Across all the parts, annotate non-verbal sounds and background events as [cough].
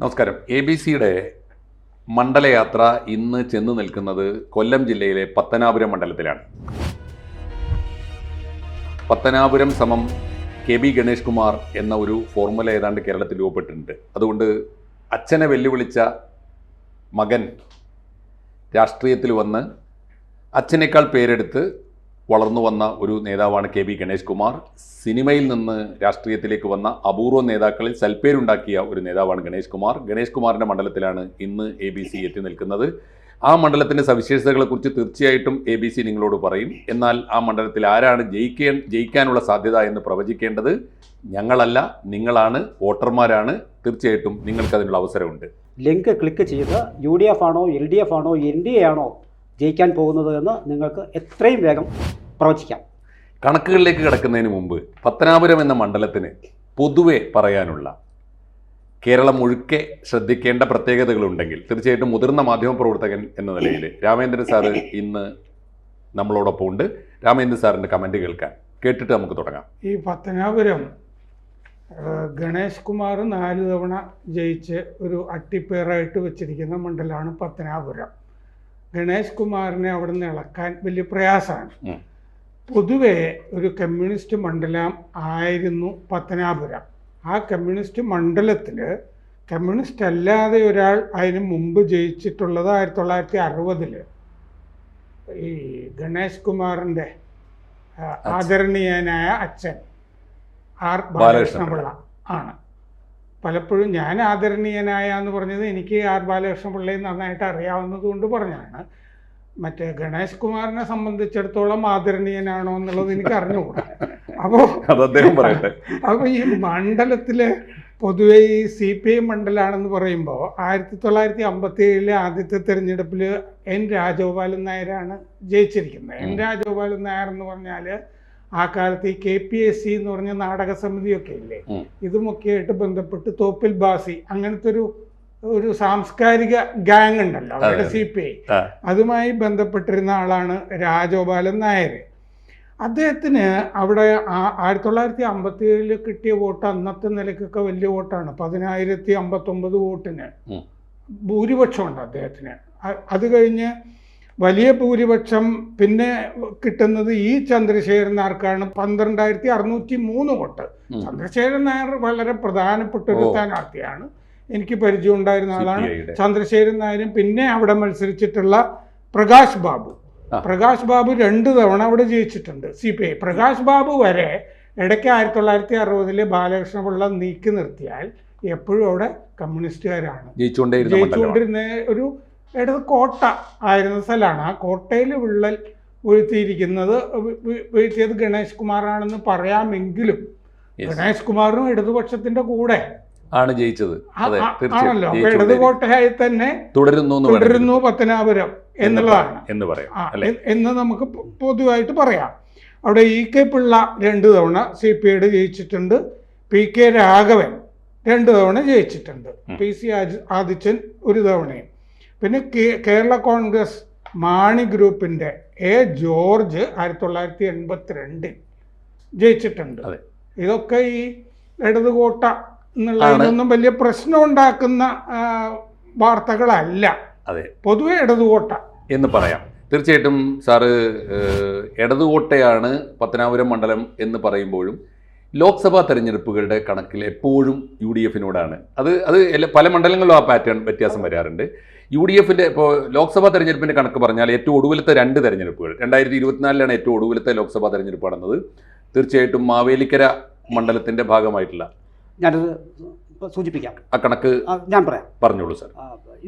നമസ്കാരം. A B സിയുടെ മണ്ഡലയാത്ര ഇന്ന് ചെന്ന് നിൽക്കുന്നത് കൊല്ലം ജില്ലയിലെ പത്തനാപുരം മണ്ഡലത്തിലാണ്. പത്തനാപുരം സമം കെ ബി ഗണേഷ് കുമാർ എന്ന ഒരു ഫോർമുല ഏതാണ്ട് കേരളത്തിൽ രൂപപ്പെട്ടിട്ടുണ്ട്. അതുകൊണ്ട് അച്ഛനെ വെല്ലുവിളിച്ച മകൻ രാഷ്ട്രീയത്തിൽ വന്ന് അച്ഛനേക്കാൾ പേരെടുത്ത് വളർന്നു വന്ന ഒരു നേതാവാണ് കെ വി ഗണേഷ് കുമാർ. സിനിമയിൽ നിന്ന് രാഷ്ട്രീയത്തിലേക്ക് വന്ന അപൂർവ നേതാക്കളിൽ സൽപ്പേരുണ്ടാക്കിയ ഒരു നേതാവാണ് ഗണേഷ് കുമാർ. ഗണേഷ് കുമാറിന്റെ മണ്ഡലത്തിലാണ് ഇന്ന് എ ബി സി എത്തി നിൽക്കുന്നത്. ആ മണ്ഡലത്തിന്റെ സവിശേഷതകളെക്കുറിച്ച് തീർച്ചയായിട്ടും എ ബി സി നിങ്ങളോട് പറയും. എന്നാൽ ആ മണ്ഡലത്തിൽ ആരാണ് ജയിക്കേ ജയിക്കാനുള്ള സാധ്യത എന്ന് പ്രവചിക്കേണ്ടത് ഞങ്ങളല്ല നിങ്ങളാണ് വോട്ടർമാരാണ്. തീർച്ചയായിട്ടും നിങ്ങൾക്ക് അതിനുള്ള അവസരമുണ്ട്. ലിങ്ക് ക്ലിക്ക് ചെയ്ത് യു ഡി എഫ് ആണോ എൽ ഡി എഫ് ആണോ എൻ ഡി എ ആണോ ജയിക്കാൻ പോകുന്നത് എന്ന് നിങ്ങൾക്ക് എത്രയും വേഗം പ്രവചിക്കാം. കണക്കുകളിലേക്ക് കിടക്കുന്നതിന് മുമ്പ് പത്തനാപുരം എന്ന മണ്ഡലത്തിന് പൊതുവെ പറയാനുള്ള കേരളം മുഴുക്കെ ശ്രദ്ധിക്കേണ്ട പ്രത്യേകതകളുണ്ടെങ്കിൽ തീർച്ചയായിട്ടും മുതിർന്ന മാധ്യമപ്രവർത്തകൻ എന്ന നിലയിൽ രാമേന്ദ്രൻ സാറ് ഇന്ന് നമ്മളോടൊപ്പം ഉണ്ട്. രാമേന്ദ്രൻ സാറിന്റെ കമന്റ് കേൾക്കാൻ കേട്ടിട്ട് നമുക്ക് തുടങ്ങാം. ഈ പത്തനാപുരം ഗണേഷ് കുമാർ നാല് തവണ ജയിച്ച് ഒരു അട്ടിപ്പേറായിട്ട് വെച്ചിരിക്കുന്ന മണ്ഡലമാണ് പത്തനാപുരം. ഗണേഷ് കുമാറിനെ അവിടെ നിന്ന് ഇളക്കാൻ വലിയ പ്രയാസമാണ്. പൊതുവേ ഒരു കമ്മ്യൂണിസ്റ്റ് മണ്ഡലം ആയിരുന്നു പത്തനാപുരം. ആ കമ്മ്യൂണിസ്റ്റ് മണ്ഡലത്തിൽ കമ്മ്യൂണിസ്റ്റ് അല്ലാതെ ഒരാൾ അതിന് മുമ്പ് ജയിച്ചിട്ടുള്ളത് ആയിരത്തി തൊള്ളായിരത്തി അറുപതിൽ ഈ ഗണേഷ് കുമാറിന്റെ ആദരണീയനായ അച്ഛൻ ആർ ബാലകൃഷ്ണപിള്ള ആണ്. പലപ്പോഴും ഞാൻ ആദരണീയനായ എന്ന് പറഞ്ഞത് എനിക്ക് ആർ ബാലകൃഷ്ണപിള്ളയെ നന്നായിട്ട് അറിയാവുന്നത് കൊണ്ട് പറഞ്ഞാണ് മറ്റേ ഗണേഷ് കുമാറിനെ സംബന്ധിച്ചിടത്തോളം ആദരണീയനാണോ എന്നുള്ളത് എനിക്ക് അറിഞ്ഞുകൂടാ. അപ്പോൾ അപ്പൊ അപ്പോൾ ഈ മണ്ഡലത്തിലെ പൊതുവെ ഈ സി പി ഐ മണ്ഡലമാണെന്ന് പറയുമ്പോൾ ആയിരത്തി തൊള്ളായിരത്തി അമ്പത്തി ഏഴിലെ ആദ്യത്തെ തെരഞ്ഞെടുപ്പിൽ എൻ രാജഗോപാലൻ നായരാണ് ജയിച്ചിരിക്കുന്നത്. എൻ രാജഗോപാലൻ നായർ എന്ന് പറഞ്ഞാൽ ആ കാലത്ത് ഈ കെ പി എസ് സി എന്ന് പറഞ്ഞ നാടക സമിതിയൊക്കെ ഇല്ലേ. ഇതുമൊക്കെയായിട്ട് ബന്ധപ്പെട്ട് തോപ്പിൽ ബാസി അങ്ങനത്തെ ഒരു ഒരു സാംസ്കാരിക ഗാങ് ഉണ്ടല്ലോ അവരുടെ. സി പി ഐ അതുമായി ബന്ധപ്പെട്ടിരുന്ന ആളാണ് രാജഗോപാലൻ നായർ അദ്ദേഹത്തിന് അവിടെ ആയിരത്തി തൊള്ളായിരത്തി അമ്പത്തി ഏഴിൽ കിട്ടിയ വോട്ട് അന്നത്തെ നിലയ്ക്കൊക്കെ വലിയ വോട്ടാണ് പതിനായിരത്തി അമ്പത്തൊമ്പത് വോട്ടിന്. ഭൂരിപക്ഷമുണ്ട് അദ്ദേഹത്തിന് അത് കഴിഞ്ഞ് വലിയ ഭൂരിപക്ഷം പിന്നെ കിട്ടുന്നത് ഈ ചന്ദ്രശേഖരൻ നായർക്കാണ്. പന്ത്രണ്ടായിരത്തി അറുന്നൂറ്റി മൂന്ന് വോട്ട് ചന്ദ്രശേഖരൻ നായർ വളരെ പ്രധാനപ്പെട്ട ഒരു സ്ഥാനാർത്ഥിയാണ്. എനിക്ക് പരിചയം ഉണ്ടായിരുന്ന ആളാണ്. ചന്ദ്രശേഖരൻ നായരും പിന്നെ അവിടെ മത്സരിച്ചിട്ടുള്ള പ്രകാശ് ബാബു. പ്രകാശ് ബാബു രണ്ട് തവണ അവിടെ ജയിച്ചിട്ടുണ്ട്. C P I. Prakash Babu വരെ ഇടയ്ക്ക് ആയിരത്തി തൊള്ളായിരത്തി അറുപതിലെ ബാലകൃഷ്ണപിള്ള നീക്കി നിർത്തിയാൽ എപ്പോഴും അവിടെ കമ്മ്യൂണിസ്റ്റുകാരാണ്. ജയിച്ചുകൊണ്ടിരുന്ന ഒരു ഇടത് കോട്ട ആയിരുന്ന സ്ഥലമാണ്. ആ കോട്ടയിൽ വിള്ളൽ വീഴ്ത്തിയിരിക്കുന്നത് വീഴ്ത്തിയത് ഗണേഷ് കുമാറാണെന്ന് പറയാമെങ്കിലും. ഗണേഷ് കുമാറും ഇടതുപക്ഷത്തിന്റെ കൂടെ. ആണ് ജയിച്ചത്. ആണല്ലോ. അപ്പൊ കോട്ടയായി തന്നെ തുടരുന്നു തുടരുന്നു പത്തനാപുരം എന്നുള്ളതാണ്. എന്ന് പറയാം എന്ന് നമുക്ക് പൊതുവായിട്ട് പറയാം. അവിടെ ഇ കെ പിള്ള രണ്ട് തവണ സി പി ഐയുടെ ജയിച്ചിട്ടുണ്ട്. പി കെ രാഘവൻ രണ്ട് തവണ ജയിച്ചിട്ടുണ്ട്. പി സി ആദിത്യൻ ഒരു തവണയും. പിന്നെ കേരള കോൺഗ്രസ് മാണി ഗ്രൂപ്പിന്റെ എ ജോർജ് ആയിരത്തി തൊള്ളായിരത്തി എൺപത്തിരണ്ടിൽ ജയിച്ചിട്ടുണ്ട്. അതെ. ഇതൊക്കെ ഈ ഇടതുകോട്ട എന്നുള്ളതിനൊന്നും വലിയ പ്രശ്നം ഉണ്ടാക്കുന്ന വാർത്തകളല്ല. അതെ. പൊതുവെ ഇടതുകോട്ട. എന്ന് പറയാം. തീർച്ചയായിട്ടും സാറ് ഇടതുകോട്ടയാണ് പത്തനാപുരം മണ്ഡലം എന്ന് പറയുമ്പോഴും ലോക്സഭാ തെരഞ്ഞെടുപ്പുകളുടെ കണക്കിൽ എപ്പോഴും യു ഡി എഫിനോടാണ്. അത് അത് എല്ലാ- പല മണ്ഡലങ്ങളിലും ആ പാറ്റേൺ വ്യത്യാസം വരാറുണ്ട്. യു ഡി എഫിന്റെ ഇപ്പോൾ ലോക്സഭാ തെരഞ്ഞെടുപ്പിന്റെ കണക്ക് പറഞ്ഞാൽ ഏറ്റവും ഒടുവിലത്തെ രണ്ട് തെരഞ്ഞെടുപ്പുകൾ രണ്ടായിരത്തി ഇരുപത്തിനാലിലാണ് ഏറ്റവും ഒടുവിലത്തെ ലോക്സഭാ തെരഞ്ഞെടുപ്പ് നടന്നത്. തീർച്ചയായിട്ടും മാവേലിക്കര മണ്ഡലത്തിന്റെ ഭാഗമായിട്ടുള്ള ഞാനത് സൂചിപ്പിക്കാം. ആ കണക്ക് ഞാൻ പറയാം. പറഞ്ഞോളൂ സാർ.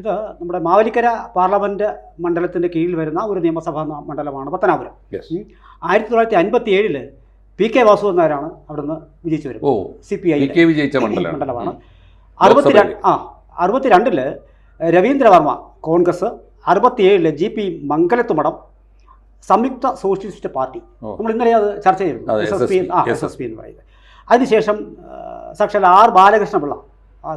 ഇത് നമ്മുടെ മാവലിക്കര പാർലമെന്റ് മണ്ഡലത്തിന്റെ കീഴിൽ വരുന്ന ഒരു നിയമസഭാ മണ്ഡലമാണ് പത്തനാപുരം. ആയിരത്തി തൊള്ളായിരത്തി അൻപത്തി ഏഴിൽ പി കെ വാസുദേവൻ എന്നവരാണ് അവിടുന്ന് വിജയിച്ചു വരുന്നത്? സി പി ഐ വിജയിച്ച മണ്ഡലമാണ്. അറുപത്തി ആ അറുപത്തിരണ്ട് ആ അറുപത്തിരണ്ടിൽ Ravindravarma Congress അറുപത്തിയേഴിലെ G P Mangalathumadam Samyukta socialist party. നമ്മൾ ഇന്നലെ അത് ചർച്ച ചെയ്തിരുന്നു എസ് എസ് പി ആ. S S P. എന്ന് പറയുന്നത്. അതിനുശേഷം സാക്ഷാൽ ആർ ബാലകൃഷ്ണപിള്ള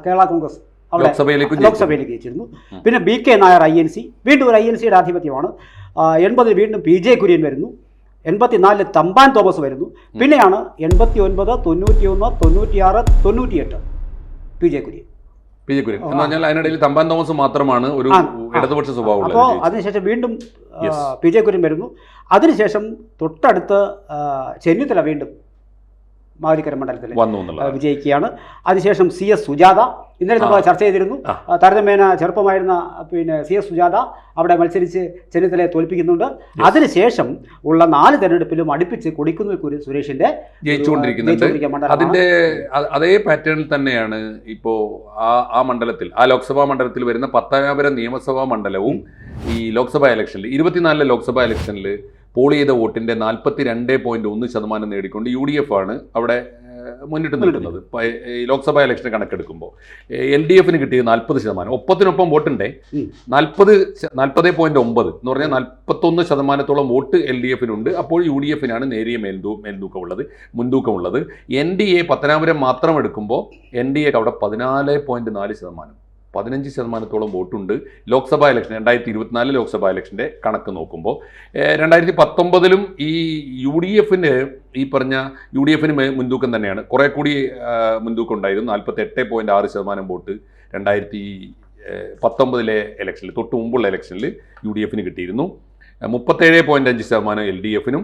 കേരള കോൺഗ്രസ് അവിടെ ലോക്സഭയിലേക്ക് ജയിച്ചു. ജയിച്ചിരുന്നു. പിന്നെ B K Nair I N C വീണ്ടും ഒരു ഐ എൻ സിയുടെ ആധിപത്യമാണ്. എൺപതിൽ വീണ്ടും പി ജെ കുര്യൻ വരുന്നു. എൺപത്തിനാലിൽ തമ്പാൻ തോമസ് വരുന്നു. പിന്നെയാണ് എൺപത്തി ഒൻപത് തൊണ്ണൂറ്റി ഒന്ന് തൊണ്ണൂറ്റിയാറ് തൊണ്ണൂറ്റിയെട്ട് P J Kurian. P J Kurian. എന്ന് പറഞ്ഞാൽ അതിനിടയിൽ തമ്പാൻ തോമസ് മാത്രമാണ് ഒരു. ഇടതുപക്ഷ സ്വഭാവമുള്ളത്. അപ്പോൾ അതിനുശേഷം വീണ്ടും. പി ജെ കുര്യൻ വരുന്നു. അതിനുശേഷം തൊട്ടടുത്ത് ചെന്നിത്തല വീണ്ടും മാവലിക്കര മണ്ഡലത്തിൽ വന്നു വിജയിക്കുകയാണ്. അതിനുശേഷം സി എസ് സുജാത ഇന്നലെ നമ്മൾ ചർച്ച ചെയ്തിരുന്നു. താരതമ്യേന ചെറുപ്പമായിരുന്ന പിന്നെ സി എസ് സുജാത അവിടെ മത്സരിച്ച് ചെന്നിത്തലയെ തോൽപ്പിക്കുന്നുണ്ട്. അതിനുശേഷം ഉള്ള നാല് തെരഞ്ഞെടുപ്പിലും അടുപ്പിച്ച് കൊടിക്കുന്നിൽ കുര്യൻ സുരേഷിന്റെ ജയിച്ചുകൊണ്ടിരിക്കുന്നുണ്ട്. അതിന്റെ അതേ പാറ്റേണിൽ തന്നെയാണ് ഇപ്പോ ആ ആ മണ്ഡലത്തിൽ ആ ലോക്സഭാ മണ്ഡലത്തിൽ വരുന്ന പത്തനാപുരം നിയമസഭാ മണ്ഡലവും ഈ ലോക്സഭാ ഇലക്ഷനിൽ ഇരുപത്തിനാലിലെ ലോക്സഭാ ഇലക്ഷനിൽ പോൾ ചെയ്ത വോട്ടിന്റെ നാൽപ്പത്തി രണ്ട് പോയിന്റ് ഒന്ന് ശതമാനം നേടിക്കൊണ്ട് യു ഡി എഫ് ആണ് അവിടെ മുന്നിട്ട് നിൽക്കുന്നത് ഈ ലോക്സഭാ ഇലക്ഷൻ കണക്കെടുക്കുമ്പോൾ എൽ ഡി എഫിന് കിട്ടിയത് നാൽപ്പത് ശതമാനം. ഒപ്പത്തിനൊപ്പം വോട്ടുണ്ടേ. നാൽപ്പത് നാൽപ്പത് പോയിന്റ് ഒമ്പത്. എന്ന് പറഞ്ഞാൽ നാൽപ്പത്തൊന്ന് ശതമാനത്തോളം വോട്ട് എൽ ഡി എഫിനുണ്ട്. അപ്പോൾ യു ഡി എഫിനാണ് നേരിയ മേൽതൂ മേൽതൂക്കമുള്ളത് മുൻതൂക്കമുള്ളത് എൻ ഡി എ പത്തനാപുരം മാത്രം എടുക്കുമ്പോൾ എൻ ഡി എക്ക് അവിടെ പതിനാല് പോയിന്റ് നാല് ശതമാനം. പതിനഞ്ച് ശതമാനത്തോളം വോട്ടുണ്ട്. ലോക്സഭാ ഇലക്ഷൻ രണ്ടായിരത്തി ഇരുപത്തിനാല് ലോക്സഭാ ഇലക്ഷന്റെ കണക്ക് നോക്കുമ്പോൾ രണ്ടായിരത്തി പത്തൊമ്പതിലും ഈ യു ഡി എഫിന് ഈ പറഞ്ഞ യു ഡി എഫിന് മുൻതൂക്കം തന്നെയാണ്. കുറേ കൂടി മുൻതൂക്കം ഉണ്ടായിരുന്നു. നാൽപ്പത്തി എട്ട് പോയിന്റ് ആറ് ശതമാനം വോട്ട് രണ്ടായിരത്തി പത്തൊമ്പതിലെ ഇലക്ഷനിൽ തൊട്ട് മുമ്പുള്ള ഇലക്ഷനിൽ യു ഡി എഫിന് കിട്ടിയിരുന്നു മുപ്പത്തേഴ് പോയിന്റ് അഞ്ച് ശതമാനം എൽ ഡി എഫിനും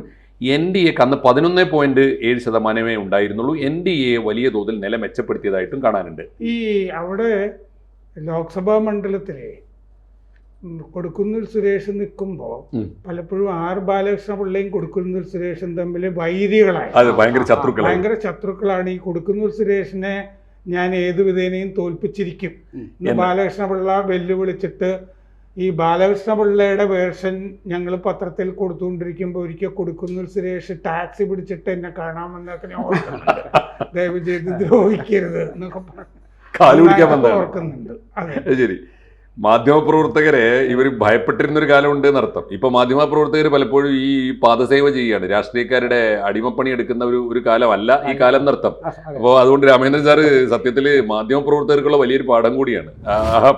എൻ ഡി എക്ക് അന്ന് പതിനൊന്ന് പോയിന്റ് ഏഴ് ശതമാനമേ ഉണ്ടായിരുന്നുള്ളൂ. എൻ ഡി എ വലിയ തോതിൽ നില മെച്ചപ്പെടുത്തിയതായിട്ടും കാണാനുണ്ട്. ഈ അവിടെ ലോക്സഭാ മണ്ഡലത്തിലെ കൊടുക്കുന്നിൽ സുരേഷ് നിൽക്കുമ്പോൾ പലപ്പോഴും ആർ ബാലകൃഷ്ണ പിള്ളയും കൊടുക്കുന്നിൽ സുരേഷും തമ്മിൽ വൈരികളായി അത് ഭയങ്കര ശത്രുക്കളാണ്. ഈ കൊടുക്കുന്നിൽ സുരേഷിനെ ഞാൻ ഏതു വിധേനയും തോൽപ്പിച്ചിരിക്കും. ബാലകൃഷ്ണ പിള്ള വെല്ലുവിളിച്ചിട്ട് ഈ ബാലകൃഷ്ണ പിള്ളയുടെ വേർഷൻ ഞങ്ങൾ പത്രത്തിൽ കൊടുത്തുകൊണ്ടിരിക്കുമ്പോൾ ഒരിക്കൽ കൊടുക്കുന്ന സുരേഷ് ടാക്സി പിടിച്ചിട്ട് എന്നെ കാണാമെന്നൊക്കെ ഞാൻ ദയവ് ചെയ്ത് ദ്രോഹിക്കരുത് എന്നൊക്കെ പറഞ്ഞു. കാൽ പിടിക്കാൻ വന്നതാണ്. ശരി. മാധ്യമപ്രവർത്തകരെ ഇവർ ഭയപ്പെട്ടിരുന്ന ഒരു കാലമുണ്ട് എന്നർത്ഥം. ഇപ്പൊ മാധ്യമപ്രവർത്തകർ പലപ്പോഴും ഈ പാദസേവ ചെയ്യുകയാണ്. രാഷ്ട്രീയക്കാരുടെ അടിമപ്പണി എടുക്കുന്ന ഒരു ഒരു കാലമല്ല ഈ കാലം എന്നർത്ഥം. അപ്പോ അപ്പോൾ അതുകൊണ്ട് രാമേന്ദ്രൻ സാറ് സത്യത്തിൽ മാധ്യമപ്രവർത്തകർക്കുള്ള വലിയൊരു പാഠം കൂടിയാണ്.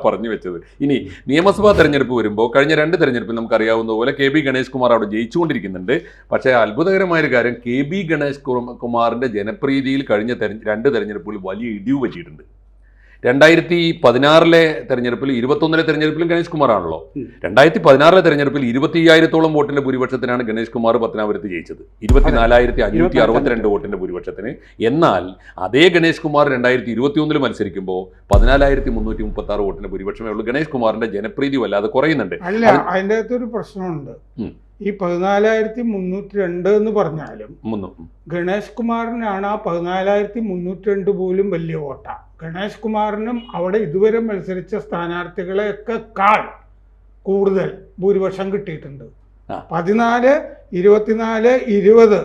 പറഞ്ഞു വെച്ചത്. ഇനി നിയമസഭാ തെരഞ്ഞെടുപ്പ് വരുമ്പോൾ കഴിഞ്ഞ രണ്ട് തെരഞ്ഞെടുപ്പിൽ നമുക്കറിയാവുന്ന പോലെ കെ ബി ഗണേഷ് കുമാർ അവിടെ ജയിച്ചുകൊണ്ടിരിക്കുന്നുണ്ട്. പക്ഷേ അത്ഭുതകരമായ ഒരു കാര്യം കെ ബി ഗണേഷ് കുമാറിന്റെ ജനപ്രീതിയിൽ കഴിഞ്ഞ രണ്ട് തെരഞ്ഞെടുപ്പുകളിൽ വലിയ ഇടിവ് പറ്റിയിട്ടുണ്ട്. രണ്ടായിരത്തി പതിനാറിലെ തെരഞ്ഞെടുപ്പിൽ ഇരുപത്തൊന്നിലെ തെരഞ്ഞെടുപ്പിലും ഗണേഷ് കുമാർ ആണല്ലോ രണ്ടായിരത്തി പതിനാറിലെ തെരഞ്ഞെടുപ്പിൽ ഇരുപത്തി അയ്യായിരത്തോളം വോട്ടിന്റെ ഭൂരിപക്ഷത്തിനാണ് ഗണേഷ് കുമാർ പത്തനാപുരത്ത് ജയിച്ചത്. ഇരുപത്തിനാലായിരത്തി അഞ്ഞൂറ്റി അറുപത്തിരണ്ട് വോട്ടിന്റെ ഭൂരിപക്ഷത്തിന്. എന്നാൽ അതേ ഗണേഷ് കുമാർ രണ്ടായിരത്തി ഇരുപത്തി ഒന്നിൽ മത്സരിക്കുമ്പോൾ പതിനാലായിരത്തി മുന്നൂറ്റി മുപ്പത്തി ആറ് വോട്ടിന്റെ ഭൂരിപക്ഷമേ ഉള്ളൂ. ഗണേഷ് കുമാറിന്റെ ജനപ്രീതി വല്ലാതെ കുറയുന്നുണ്ട്. അതിന്റെ അതിന്റെ അകത്തൊരു പ്രശ്നമുണ്ട്. ഈ പതിനാലായിരത്തി മുന്നൂറ്റി രണ്ട് എന്ന് പറഞ്ഞാലും ഗണേഷ് കുമാറിനാണ് ആ പതിനാലായിരത്തി മുന്നൂറ്റി രണ്ട് പോലും വലിയ വോട്ട. ഗണേഷ് കുമാറിനും അവിടെ ഇതുവരെ മത്സരിച്ച സ്ഥാനാർത്ഥികളെയൊക്കെ കാൾ കൂടുതൽ ഭൂരിപക്ഷം കിട്ടിയിട്ടുണ്ട്. പതിനാല് ഇരുപത്തിനാല് ഇരുപത്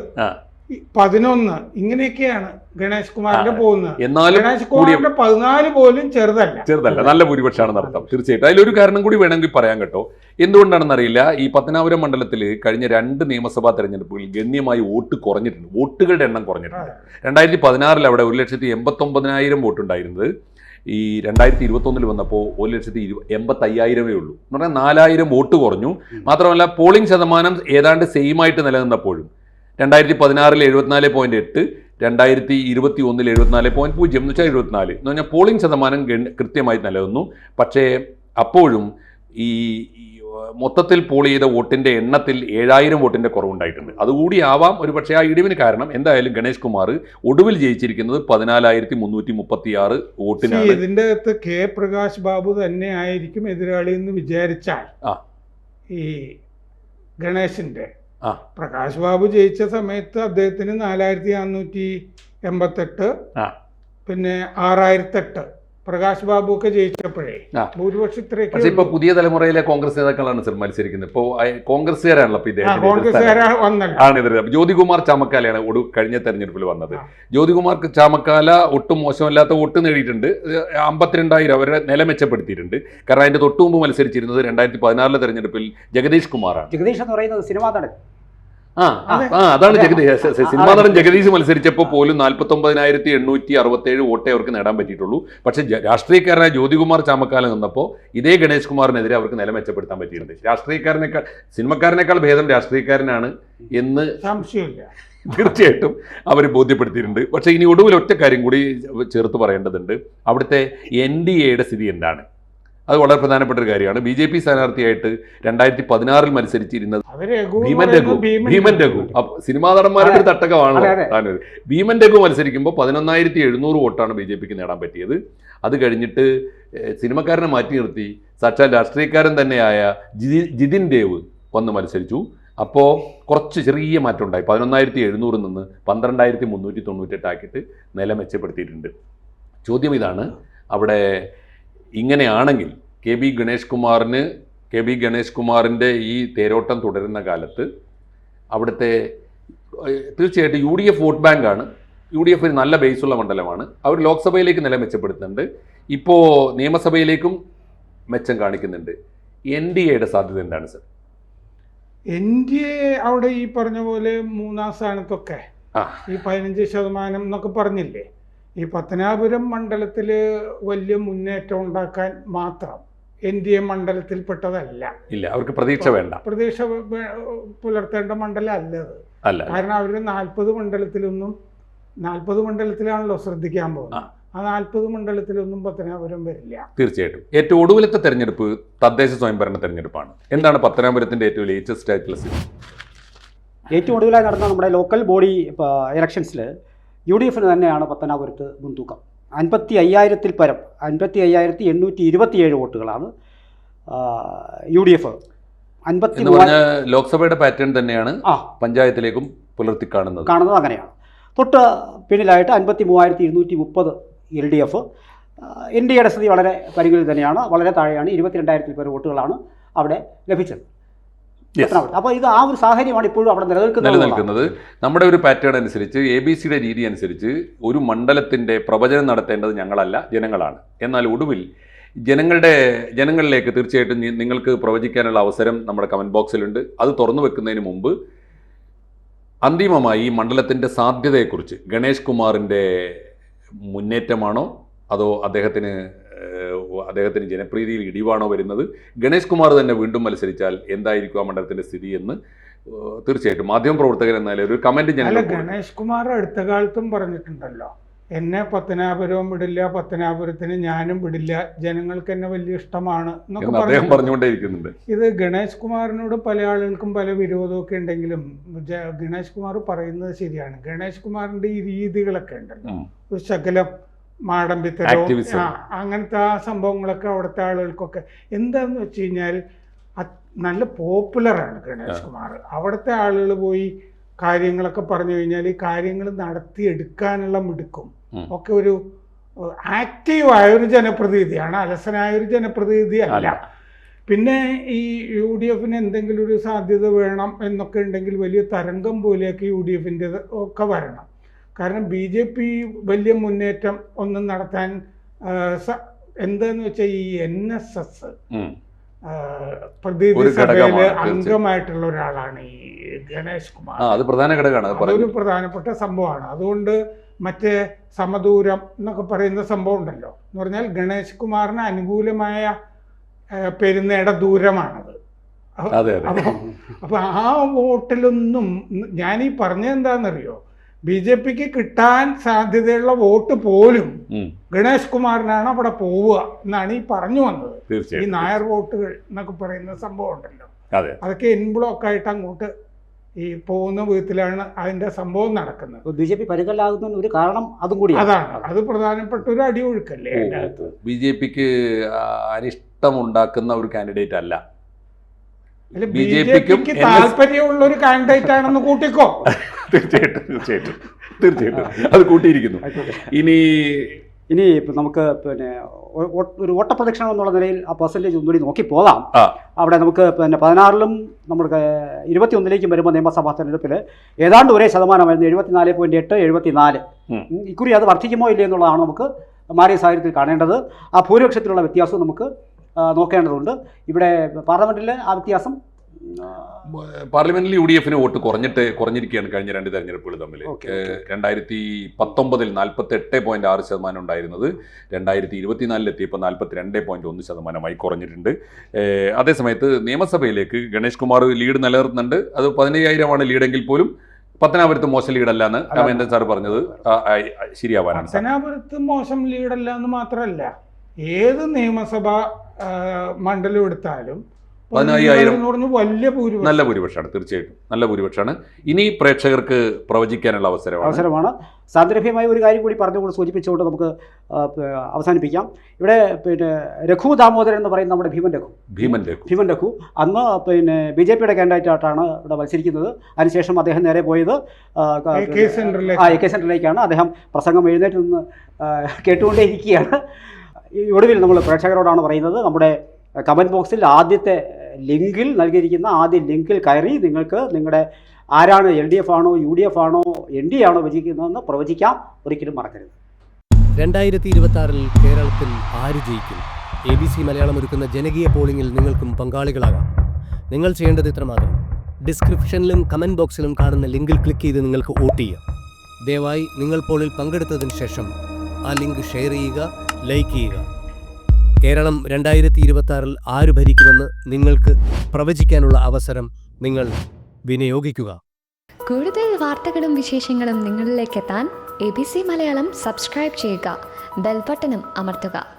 പതിനൊന്ന് ഇങ്ങനെയൊക്കെയാണ് ഗണേഷ് കുമാറിന്റെ. പോകുന്നത്. എന്നാലും ഗണേഷ് കുമാറിന്റെ പതിനാല് പോലും ചെറുതല്ല. ചെറുതല്ല. നല്ല ഭൂരിപക്ഷമാണെന്ന് അർത്ഥം. തീർച്ചയായിട്ടും. അതിലൊരു കാരണം കൂടി വേണമെങ്കിൽ പറയാൻ കേട്ടോ. എന്തുകൊണ്ടാണെന്ന് അറിയില്ല ഈ പത്തനാപുരം മണ്ഡലത്തിൽ കഴിഞ്ഞ രണ്ട് നിയമസഭാ തെരഞ്ഞെടുപ്പുകളിൽ ഗണ്യമായി വോട്ട് കുറഞ്ഞിട്ടുണ്ട്. വോട്ടുകളുടെ എണ്ണം കുറഞ്ഞിട്ടുണ്ട്. രണ്ടായിരത്തി പതിനാറിൽ അവിടെ ഒരു ലക്ഷത്തി എൺപത്തൊമ്പതിനായിരം വോട്ടുണ്ടായിരുന്നത്. ഈ രണ്ടായിരത്തി ഇരുപത്തൊന്നിൽ വന്നപ്പോൾ ഒരു ലക്ഷത്തി ഇരു എൺപത്തയ്യായിരമേ ഉള്ളൂ. എന്ന് പറഞ്ഞാൽ നാലായിരം വോട്ട് കുറഞ്ഞു. മാത്രമല്ല പോളിംഗ് ശതമാനം ഏതാണ്ട് സെയിം ആയിട്ട് നിലനിന്നപ്പോഴും. രണ്ടായിരത്തി പതിനാറിൽ എഴുപത്തിനാല് പോയിന്റ് എട്ട് രണ്ടായിരത്തി ഇരുപത്തി ഒന്നിൽ എഴുപത്തിനാല് പോയിന്റ് പൂജ്യം എന്ന് വെച്ചാൽ എഴുപത്തിനാല് എന്ന് പറഞ്ഞാൽ പോളിംഗ് ശതമാനം കൃത്യമായി നിലനിന്നു പക്ഷേ അപ്പോഴും ഈ മൊത്തത്തിൽ പോൾ ചെയ്ത വോട്ടിന്റെ എണ്ണത്തിൽ ഏഴായിരം വോട്ടിന്റെ കുറവുണ്ടായിട്ടുണ്ട് അതുകൂടി ആവാം ഒരു പക്ഷേ ആ ഇടിവിന് കാരണം എന്തായാലും ഗണേഷ് കുമാർ ഒടുവിൽ ജയിച്ചിരിക്കുന്നത് പതിനാലായിരത്തി മുന്നൂറ്റി മുപ്പത്തി ആറ് വോട്ടിന് വോട്ടിനാണ് ഇതിന്റെ അകത്ത് കെ പ്രകാശ് ബാബു തന്നെ ആയിരിക്കും എതിരാളി എന്ന് വിചാരിച്ചാൽ ആ. ഈ ഗണേശിന്റെ ആ. പ്രകാശ് ബാബു ജയിച്ച സമയത്ത് അദ്ദേഹത്തിന് നാലായിരത്തി നാനൂറ്റി എൺപത്തെട്ട്. പിന്നെ ആറായിരത്തെട്ട് പ്രകാശ് ബാബു ഒക്കെ ജയിച്ചപ്പോഴേ. ഭൂരിപക്ഷം ഇത്രയൊക്കെ പക്ഷേ ഇപ്പൊ പുതിയ തലമുറയിലെ കോൺഗ്രസ് നേതാക്കളാണ് സർ മത്സരിക്കുന്നത്. ഇപ്പോൾ കോൺഗ്രസ്സുകാരാണല്ലോ ഇപ്പൊ ആ, ഇദ്ദേഹത്തിന്റെ എതിർ കോൺഗ്രസ്സുകാരാ വന്നല്ലോ ആണ് എതിർ ജ്യോതികുമാർ ചാമക്കാലയാണ് ഒടു കഴിഞ്ഞ തെരഞ്ഞെടുപ്പിൽ വന്നത്. ജ്യോതികുമാർക്ക് ജ്യോതികുമാർ ചാമക്കാല ഒട്ടും മോശമല്ലാത്ത വോട്ട് നേടിയിട്ടുണ്ട്. അമ്പത്തിരണ്ടായിരം അവരുടെ നില മെച്ചപ്പെടുത്തിയിട്ടുണ്ട്. കാരണം അതിന്റെ തൊട്ടുമുമ്പ് മത്സരിച്ചിരുന്നത് രണ്ടായിരത്തി പതിനാറിലെ തെരഞ്ഞെടുപ്പിൽ ജഗദീഷ് കുമാറാണ്. ജഗദീഷ് എന്ന് പറയുന്നത് സിനിമാ നടൻ. ആ അതാണ് അതെ. ജഗദീഷ് സിനിമാ നടൻ ജഗദീഷ് മത്സരിച്ചപ്പോൾ പോലും നാൽപ്പത്തി ഒമ്പതിനായിരത്തി എണ്ണൂറ്റി അറുപത്തേഴ് വോട്ടേ അവർക്ക് നേടാൻ പറ്റിയിട്ടുള്ളൂ. പക്ഷെ രാഷ്ട്രീയക്കാരനായ ജ്യോതികുമാർ ചാമക്കാലം നിന്നപ്പോൾ ഇതേ ഗണേഷ് കുമാറിനെതിരെ അവർക്ക് നില മെച്ചപ്പെടുത്താൻ പറ്റിയിട്ടുണ്ട്. രാഷ്ട്രീയക്കാരനേക്കാൾ സിനിമക്കാരനേക്കാൾ ഭേദം രാഷ്ട്രീയക്കാരനാണ് എന്ന് സംശയമില്ല. തീർച്ചയായിട്ടും അവർ ബോധ്യപ്പെടുത്തിയിട്ടുണ്ട്. പക്ഷേ ഇനി ഒടുവിൽ ഒറ്റ കാര്യം കൂടി ചേർത്ത് പറയേണ്ടതുണ്ട്. അവിടുത്തെ എൻ ഡി എയുടെ സ്ഥിതി എന്താണ്? അത് വളരെ പ്രധാനപ്പെട്ട ഒരു കാര്യമാണ്. ബി ജെ പി സ്ഥാനാർത്ഥിയായിട്ട് രണ്ടായിരത്തി പതിനാറിൽ മത്സരിച്ചിരുന്നത് ഭീമൻ രഘു ഭീമൻ രഘു. അപ്പൊ സിനിമാ നടന്മാരുടെ ഒരു തട്ടകമാണ്. ഭീമൻ രഘു മത്സരിക്കുമ്പോൾ പതിനൊന്നായിരത്തി എഴുന്നൂറ് വോട്ടാണ് ബി ജെ പിക്ക് നേടാൻ പറ്റിയത്. അത് കഴിഞ്ഞിട്ട് സിനിമക്കാരനെ മാറ്റി നിർത്തി. സാക്ഷാൽ രാഷ്ട്രീയക്കാരൻ തന്നെയായ ജിതി- ജിതിൻ ദേവ് വന്ന് മത്സരിച്ചു. അപ്പോൾ കുറച്ച് ചെറിയ മാറ്റം ഉണ്ടായി പതിനൊന്നായിരത്തി എഴുന്നൂറിൽ നിന്ന് പന്ത്രണ്ടായിരത്തി മുന്നൂറ്റി തൊണ്ണൂറ്റെട്ടാക്കിയിട്ട് നില മെച്ചപ്പെടുത്തിയിട്ടുണ്ട്. ചോദ്യം ഇതാണ്. അവിടെ ഇങ്ങനെയാണെങ്കിൽ കെ ബി ഗണേഷ് കുമാറിന് കെ ബി ഗണേഷ് കുമാറിന്റെ ഈ തേരോട്ടം തുടരുന്ന കാലത്ത് അവിടുത്തെ തീർച്ചയായിട്ടും യു ഡി എഫ് വോട്ട് ബാങ്കാണ്. യു ഡി എഫ് ഒരു നല്ല ബേസുള്ള മണ്ഡലമാണ്. അവർ ലോക്സഭയിലേക്ക് നില മെച്ചപ്പെടുത്തുന്നുണ്ട്. ഇപ്പോൾ നിയമസഭയിലേക്കും മെച്ചം കാണിക്കുന്നുണ്ട്. എൻ ഡി എയുടെ സാധ്യത എന്താണ് സർ? എൻ ഡി എ അവിടെ ഈ പറഞ്ഞ പോലെ മൂന്നാം സ്ഥാനത്തൊക്കെ. ഈ പതിനഞ്ച് ശതമാനം എന്നൊക്കെ പറഞ്ഞില്ലേ? ഈ പത്തനാപുരം മണ്ഡലത്തിൽ വലിയ മുന്നേറ്റം ഉണ്ടാക്കാൻ മാത്രം എൻ ഡി എ മണ്ഡലത്തിൽപ്പെട്ടതല്ല. ഇല്ല അവർക്ക് പ്രതീക്ഷ വേണ്ട. പ്രതീക്ഷ പുലർത്തേണ്ട മണ്ഡലം അല്ലത് അല്ല കാരണം അവർ നാൽപ്പത് മണ്ഡലത്തിലൊന്നും നാൽപ്പത് മണ്ഡലത്തിലാണല്ലോ ശ്രദ്ധിക്കാൻ പോകുന്നത്. ആ. നാൽപ്പത് മണ്ഡലത്തിലൊന്നും പത്തനാപുരം വരില്ല. തീർച്ചയായിട്ടും. ഏറ്റവും ഒടുവിലത്തെ തെരഞ്ഞെടുപ്പ് തദ്ദേശ സ്വയംഭരണ തെരഞ്ഞെടുപ്പാണ്. എന്താണ് പത്തനാപുരത്തിന്റെ ഏറ്റവും ലേറ്റസ്റ്റ് ആയിട്ടുള്ള സ്ഥിതി? ഏറ്റവും ഒടുവിലായി നടന്ന നമ്മുടെ ലോക്കൽ ബോഡി ഇലക്ഷൻസിൽ യു ഡി എഫിന് തന്നെയാണ് പത്തനാപുരത്ത് മുൻതൂക്കം. അൻപത്തി അയ്യായിരത്തിൽ പരം അൻപത്തി അയ്യായിരത്തി എണ്ണൂറ്റി ഇരുപത്തിയേഴ് വോട്ടുകളാണ് യു ഡി എഫ്. അൻപത്തി ലോക്സഭയുടെ പാറ്റേൺ തന്നെയാണ് ആ. പഞ്ചായത്തിലേക്കും പുലർത്തി കാണുന്നത്. കാണുന്നത് അങ്ങനെയാണ്. തൊട്ട് പിന്നിലായിട്ട് അൻപത്തി മൂവായിരത്തി ഇരുന്നൂറ്റി മുപ്പത് L D F. N D എയുടെ സ്ഥിതി വളരെ പരിഗണി തന്നെയാണ് വളരെ താഴെയാണ് ഇരുപത്തിരണ്ടായിരത്തിൽ പേർ വോട്ടുകളാണ് അവിടെ ലഭിച്ചത്. അപ്പോൾ ഇത് ആ ഒരു സാഹചര്യമാണ് ഇപ്പോഴും അവിടെ നിലനിൽക്കുന്നത്. നിലനിൽക്കുന്നത്. നമ്മുടെ ഒരു പാറ്റേൺ അനുസരിച്ച് എ ബി സിയുടെ രീതി അനുസരിച്ച് ഒരു മണ്ഡലത്തിന്റെ പ്രവചനം നടത്തേണ്ടത് ഞങ്ങളല്ല ജനങ്ങളാണ്. എന്നാൽ ഒടുവിൽ ജനങ്ങളുടെ ജനങ്ങളിലേക്ക് തീർച്ചയായിട്ടും നിങ്ങൾക്ക് പ്രവചിക്കാനുള്ള അവസരം നമ്മുടെ കമന്റ് ബോക്സിലുണ്ട് അത് തുറന്നു വെക്കുന്നതിന് മുമ്പ് അന്തിമമായി ഈ മണ്ഡലത്തിന്റെ സാധ്യതയെക്കുറിച്ച് ഗണേഷ് കുമാറിന്റെ മുന്നേറ്റമാണോ? അതോ അദ്ദേഹത്തിന് അദ്ദേഹത്തിന് ജനപ്രീതിയിൽ ഇടിവാണോ വരുന്നത്? ഗണേഷ് കുമാർ തന്നെ വീണ്ടും മത്സരിച്ചാൽ എന്തായിരിക്കും ആ മണ്ഡലത്തിന്റെ സ്ഥിതി എന്ന് തീർച്ചയായിട്ടും മാധ്യമപ്രവർത്തകൻ എന്നാലും ഒരു കമന്റ് ഞാൻ ഗണേഷ് കുമാർ അടുത്ത കാലത്തും പറഞ്ഞിട്ടുണ്ടല്ലോ. എന്നെ പത്തനാപുരവും വിടില്ല പത്തനാപുരത്തിന് ഞാനും വിടില്ല ജനങ്ങൾക്ക് എന്നെ വലിയ ഇഷ്ടമാണ് എന്നൊക്കെ. പറഞ്ഞുകൊണ്ടേയിരിക്കുന്നുണ്ട്. ഇത് ഗണേഷ് കുമാറിനോട് പല ആളുകൾക്കും പല വിരോധമൊക്കെ ഉണ്ടെങ്കിലും ഗണേഷ് കുമാർ പറയുന്നത് ശരിയാണ്. ഗണേഷ് കുമാറിന്റെ ഈ രീതികളൊക്കെ ഉണ്ടല്ലോ. ഒരു ശകലം ആ, അങ്ങനത്തെ ആ സംഭവങ്ങളൊക്കെ അവിടുത്തെ ആളുകൾക്കൊക്കെ. എന്താന്ന് വെച്ച് കഴിഞ്ഞാൽ നല്ല പോപ്പുലറാണ് ഗണേഷ് കുമാർ. അവിടുത്തെ ആളുകൾ പോയി കാര്യങ്ങളൊക്കെ പറഞ്ഞു കഴിഞ്ഞാൽ ഈ കാര്യങ്ങൾ നടത്തിയെടുക്കാനുള്ള മിടുക്കും. ഒക്കെ ഒരു ആക്റ്റീവായ ഒരു ജനപ്രതിനിധിയാണ്. അലസനായ ഒരു ജനപ്രതിനിധി അല്ല. പിന്നെ ഈ യു ഡി എഫിന് എന്തെങ്കിലും ഒരു സാധ്യത വേണം എന്നൊക്കെ ഉണ്ടെങ്കിൽ വലിയ തരംഗം പോലെയൊക്കെ യു ഡി എഫിന്റെ ഒക്കെ വരണം. കാരണം ബി ജെ പി വലിയ മുന്നേറ്റം ഒന്നും നടത്താൻ എന്താന്ന് വെച്ചാൽ ഈ എൻ എസ് എസ് പ്രതിനിധി സഭയിൽ അംഗമായിട്ടുള്ള ഒരാളാണ് ഈ ഗണേഷ് കുമാർ. അത് പ്രധാന ഘടകമാണ് അത് അതൊരു പ്രധാനപ്പെട്ട സംഭവമാണ്. അതുകൊണ്ട് മറ്റേ സമദൂരം എന്നൊക്കെ പറയുന്ന സംഭവം ഉണ്ടല്ലോ. എന്ന് പറഞ്ഞാൽ ഗണേഷ് കുമാറിന് അനുകൂലമായ പെരുന്നേട ദൂരമാണത്. അപ്പൊ- അതെ അതെ. അപ്പൊ അപ്പൊ ആ വോട്ടിലൊന്നും ഞാൻ ഈ പറഞ്ഞത് എന്താണെന്നറിയോ? ബി ജെ പിക്ക് കിട്ടാൻ സാധ്യതയുള്ള വോട്ട് പോലും. ഗണേഷ് കുമാറിനാണ് അവിടെ പോവുക എന്നാണ് ഈ പറഞ്ഞു വന്നത്. ഈ നായർ വോട്ടുകൾ എന്നൊക്കെ പറയുന്ന സംഭവം ഉണ്ടല്ലോ. അതൊക്കെ എൻ ബ്ലോക്ക് ആയിട്ട് അങ്ങോട്ട് ഈ പോകുന്ന വിധത്തിലാണ് അതിന്റെ സംഭവം നടക്കുന്നത്. ബി ജെ പി പരിക്കലാകുന്നതിന് ഒരു കാരണം അതും കൂടി അതാണ്. അത് പ്രധാനപ്പെട്ട ഒരു അടിയൊഴുക്കല്ലേ ബി ജെ പിക്ക് അനിഷ്ടമുണ്ടാക്കുന്ന ഒരു കാൻഡിഡേറ്റ് അല്ല. അല്ല, ബി ജെ പിക്ക് താല്പര്യമുള്ള ഒരു കാൻഡിഡേറ്റ് ആണെന്ന് കൂട്ടിക്കോ. [laughs] തീർച്ചയായിട്ടും തീർച്ചയായിട്ടും. തീർച്ചയായിട്ടും. അത് കൂട്ടിയിരിക്കുന്നു. ഇനി ഇനി ഇപ്പം നമുക്ക് പിന്നെ ഒരു ഓട്ടപ്രദക്ഷിണം എന്നുള്ള നിലയിൽ ആ പെർസെന്റേജ് ഒന്നുകൂടി നോക്കി പോകാം. അവിടെ നമുക്ക് പിന്നെ പതിനാറിലും നമ്മുടെ ഇരുപത്തി ഒന്നിലേക്കും വരുമ്പോൾ നിയമസഭാ തെരഞ്ഞെടുപ്പിൽ ഏതാണ്ട് ഒരേ ശതമാനമായിരുന്നു. എഴുപത്തിനാല് പോയിന്റ് എട്ട് എഴുപത്തിനാല്. ഇക്കുറി അത് വർദ്ധിക്കുമോ ഇല്ലേ എന്നുള്ളതാണ് നമുക്ക് മാറിയ സാഹചര്യത്തിൽ കാണേണ്ടത്. ആ ഭൂരിപക്ഷത്തിലുള്ള വ്യത്യാസവും നമുക്ക് നോക്കേണ്ടതുണ്ട്. ഇവിടെ പാർലമെന്റിൽ ആ വ്യത്യാസം പാർലമെന്റിൽ യു ഡി എഫിന് വോട്ട് കുറഞ്ഞിട്ട് കുറഞ്ഞിരിക്കുകയാണ് കഴിഞ്ഞ രണ്ട് തെരഞ്ഞെടുപ്പുകൾ തമ്മിൽ. രണ്ടായിരത്തി പത്തൊമ്പതിൽ നാൽപ്പത്തി എട്ട് പോയിന്റ് ആറ് ശതമാനം ഉണ്ടായിരുന്നത്. രണ്ടായിരത്തി ഇരുപത്തിനാലിൽ എത്തിയപ്പോൾ നാൽപ്പത്തി രണ്ട് പോയിന്റ് ഒന്ന് ശതമാനമായി കുറഞ്ഞിട്ടുണ്ട്. അതേസമയത്ത് നിയമസഭയിലേക്ക് ഗണേഷ് കുമാർ ലീഡ് നിലനിർത്തുന്നുണ്ട്. അത് പതിനയ്യായിരമാണ് ലീഡെങ്കിൽ പോലും പത്തനാപുരത്ത് മോശം ലീഡല്ല എന്ന് രാമേന്ദ്രൻ സാർ പറഞ്ഞത്. ശരിയാവാനാണ് പത്തനാപുരത്ത് മോശം ലീഡല്ല എന്ന് മാത്രമല്ല ഏത് നിയമസഭാ മണ്ഡലം എടുത്താലും പതിനയ്യായിരം. പറഞ്ഞു വലിയ ഭൂരിപക്ഷം. നല്ല ഭൂരിപക്ഷമാണ് തീർച്ചയായിട്ടും. നല്ല ഭൂരിപക്ഷമാണ്. ഇനി പ്രേക്ഷകർക്ക് പ്രവചിക്കാനുള്ള അവസരമാണ്. അവസരമാണ്. സാന്ദർഭ്യമായ ഒരു കാര്യം കൂടി പറഞ്ഞുകൊണ്ട് സൂചിപ്പിച്ചുകൊണ്ട് നമുക്ക് അവസാനിപ്പിക്കാം. ഇവിടെ പിന്നെ രഘു ദാമോദരൻ എന്ന് പറയുന്ന നമ്മുടെ ഭീമൻ രഘു. ഭീമൻ രഘു. ഭീമൻ രഘു. അന്ന് പിന്നെ ബി ജെ പിയുടെ കാൻഡിഡേറ്റായിട്ടാണ് ഇവിടെ മത്സരിക്കുന്നത്. അതിനുശേഷം അദ്ദേഹം നേരെ പോയത് ആ, ക- എ കെ സെന്ററിലേക്കാണ് അദ്ദേഹം പ്രസംഗം എഴുന്നേറ്റ് നിന്ന് കേട്ടുകൊണ്ടേ കേട്ടുകൊണ്ടേയിരിക്കുകയാണ്. ഒടുവിൽ നമ്മൾ പ്രേക്ഷകരോടാണ് പറയുന്നത്. നമ്മുടെ കമന്റ് ബോക്സിൽ ആദ്യത്തെ ലിങ്കിൽ നൽകിയിരിക്കുന്ന ആദ്യ ലിങ്കിൽ കയറി നിങ്ങൾക്ക് നിങ്ങളുടെ ആരാണ് എൽ ഡി എഫ് ആണോ യു ഡി എഫ് ആണോ എൻ ഡി ആണോ വിജയിക്കുന്നതെന്ന് പ്രവചിക്കാം. ഒരിക്കലും മറക്കരുത്. രണ്ടായിരത്തി ഇരുപത്തി ആറിൽ കേരളത്തിൽ ആര് ജയിക്കും? എ ബി സി മലയാളം ഒരുക്കുന്ന ജനകീയ പോളിംഗിൽ നിങ്ങൾക്കും പങ്കാളികളാകാം. നിങ്ങൾ ചെയ്യേണ്ടത് ഇത്രമാത്രം. ഡിസ്ക്രിപ്ഷനിലും കമന്റ് ബോക്സിലും കാണുന്ന ലിങ്കിൽ ക്ലിക്ക് ചെയ്ത് നിങ്ങൾക്ക് വോട്ട് ചെയ്യാം. ദയവായി നിങ്ങൾ പോളിൽ പങ്കെടുത്തതിന് ശേഷം ആ ലിങ്ക് ഷെയർ ചെയ്യുക ലൈക്ക് ചെയ്യുക. കേരളം രണ്ടായിരത്തി ഇരുപത്തി ആറിൽ ആര് ഭരിക്കുമെന്ന് നിങ്ങൾക്ക് പ്രവചിക്കാനുള്ള അവസരം നിങ്ങൾ വിനിയോഗിക്കുക. കൂടുതൽ വാർത്തകളും വിശേഷങ്ങളും നിങ്ങളിലേക്ക് എത്താൻ A B C Malayalam subscribe ചെയ്യുക. ബെൽബട്ടനും അമർത്തുക.